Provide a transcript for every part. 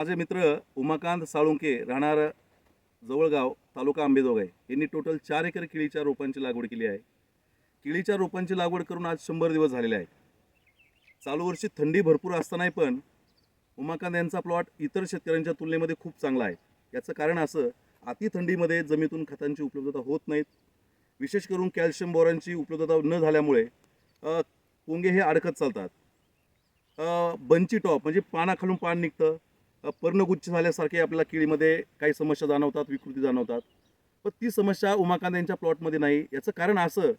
माझे मित्र उमाकांत साळुंके राहणार जवळगाव तालुका आंबेजोगाई यांनी टोटल चार एकर केळीच्या रोपांची लागवड केली आहे. केळीच्या रोपांची लागवड करून आज शंभर दिवस झालेले आहेत. चालू वर्षी थंडी भरपूर असतानाही पण उमाकांत यांचा प्लॉट इतर शेतकऱ्यांच्या तुलनेमध्ये खूप चांगला आहे. याचं कारण असं अति थंडीमध्ये जमिनीतून खतांची उपलब्धता होत नाहीत. विशेष करून कॅल्शियम बोरांची उपलब्धता न झाल्यामुळे पोंगे हे अडकत चालतात. बंची टॉप म्हणजे पानाखालून पान निघतं. पर्णगुच्छ झाल्यासारखे आपल्याला केळीमध्ये काही समस्या जाणवतात विकृती जाणवतात. पण ती समस्या उमाकांत यांच्या प्लॉटमध्ये नाही. याचं कारण असं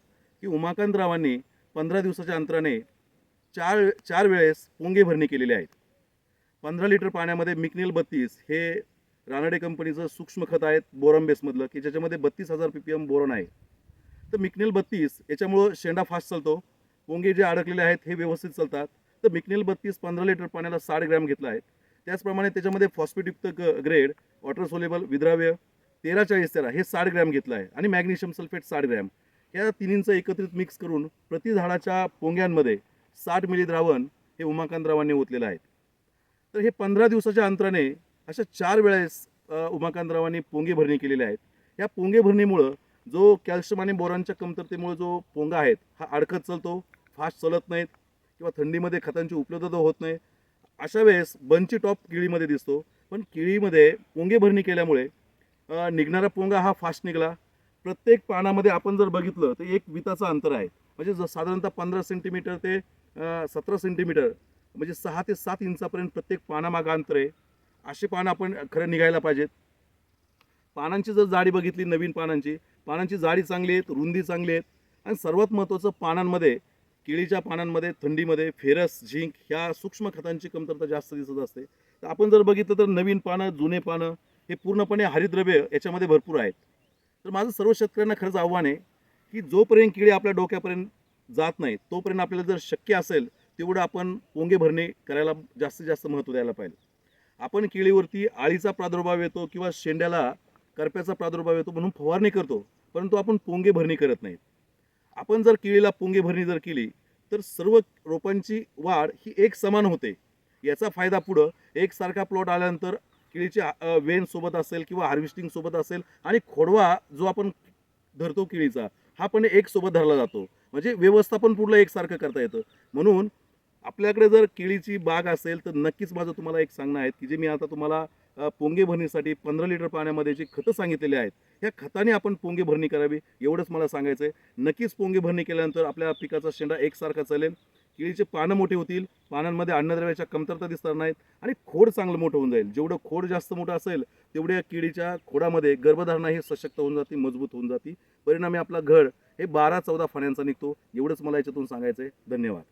की उमाकांतरावांनी पंधरा दिवसाच्या अंतराने चार चार वेळेस पोंगे भरणी केलेले आहेत. पंधरा लिटर पाण्यामध्ये मिकनेल बत्तीस हे रानडे कंपनीचं सूक्ष्म खत आहेत बोरम बेसमधलं की ज्याच्यामध्ये बत्तीस हजार पी पी एम बोरन आहे. तर मिकनेल बत्तीस याच्यामुळं शेंडा फास्ट चालतो. पोंगे जे अडकलेले आहेत हे व्यवस्थित चालतात. तर मिकनेल बत्तीस पंधरा लिटर पाण्याला साठ ग्रॅम घेतला आहे. त्याचप्रमाणे त्याच्यामध्ये फॉस्फेटयुक्त ग ग्रेड वॉटर सोलेबल विद्राव्य तेरा चाळीस तेरा हे साठ ग्रॅम घेतलं आहे. आणि मॅग्नेशियम सल्फेट साठ ग्रॅम. या तिन्हींचं एकत्रित मिक्स करून प्रति झाडाच्या पोंग्यांमध्ये साठ मिली द्रावण हे उमाकांत रावांनी ओतलेलं आहे. तर हे पंधरा दिवसाच्या अंतराने अशा चार वेळेस उमाकांतरावांनी उमाकांत पोंगे भरणी केलेल्या आहेत. या पोंगे भरणीमुळं जो कॅल्शियम आणि बोरांच्या कमतरतेमुळे जो पोंगा आहेत हा अडकत चालतो फास्ट चालत नाहीत किंवा थंडीमध्ये खतांची उपलब्धता होत नाही. अशा वेळेस बंची टॉप केळीमध्ये दिसतो पण केळीमध्ये पोंगे भरणी केल्यामुळे निघणारा पोंगा हा फास्ट निघाला. प्रत्येक पानामध्ये आपण जर बघितलं तर एक विताचं अंतर आहे. म्हणजे ज साधारणतः पंधरा सेंटीमीटर ते सतरा सेंटीमीटर म्हणजे सहा ते सात इंचापर्यंत प्रत्येक पानामागं अंतर आहे. असे पानं आपण खरं निघायला पाहिजेत. पानांची जर जाडी बघितली नवीन पानांची पानांची जाडी चांगली आहेत रुंदी चांगली आहेत आणि सर्वात महत्त्वाचं पानांमध्ये केळीच्या पानांमध्ये थंडीमध्ये फेरस झिंक ह्या सूक्ष्म खतांची कमतरता जास्त दिसत असते. तर आपण जर बघितलं तर नवीन पानं जुने पानं हे पूर्णपणे हरिद्रव्य याच्यामध्ये भरपूर आहेत. तर माझं सर्व शेतकऱ्यांना खरंच आव्हान आहे की जोपर्यंत केळी आपल्या डोक्यापर्यंत जात नाही तोपर्यंत आपल्याला जर शक्य असेल तेवढं आपण पोंगे भरणे करायला जास्तीत जास्त महत्त्व द्यायला पाहिजे. आपण केळीवरती आळीचा प्रादुर्भाव येतो किंवा शेंड्याला करप्याचा प्रादुर्भाव येतो म्हणून फवारणी करतो परंतु आपण पोंगे भरणी करत नाहीत. आपण जर केळीला पोंगे भरणी जर केली तर सर्व रोपांची वाढ ही एक समान होते. याचा फायदा पुढं एकसारखा प्लॉट आल्यानंतर केळीच्या वेनसोबत असेल किंवा हार्वेस्टिंगसोबत असेल आणि खोडवा जो आपण धरतो केळीचा हा पण एक सोबत धरला जातो. म्हणजे व्यवस्थापन पुढलं एकसारखं करता येतं. म्हणून आपल्याकडे जर केळीची बाग असेल तर नक्कीच माझं तुम्हाला एक सांगणं आहे की जे मी आता तुम्हाला पोंगे भरणीसाठी पंधरा लिटर पाण्यामध्ये जी खतं सांगितलेली आहेत या खताने आपण पोंगे भरणी करावी एवढंच मला सांगायचं आहे नक्कीच पोंगे भरणी केल्यानंतर आपल्या पिकाचा शेंडा एकसारखा चालेल. केळीचे पानं मोठे होतील पानांमध्ये अन्नद्रव्याच्या कमतरता दिसणार नाहीत आणि खोड चांगलं मोठं होऊन जाईल. जेवढं खोड जास्त मोठं असेल तेवढ्या केळीच्या खोडामध्ये गर्भधारणा ही सशक्त होऊन जाते मजबूत होऊन जाते. परिणामी आपला घड हे बारा चौदा फण्यांचा निघतो एवढंच मला याच्यातून सांगायचं आहे धन्यवाद.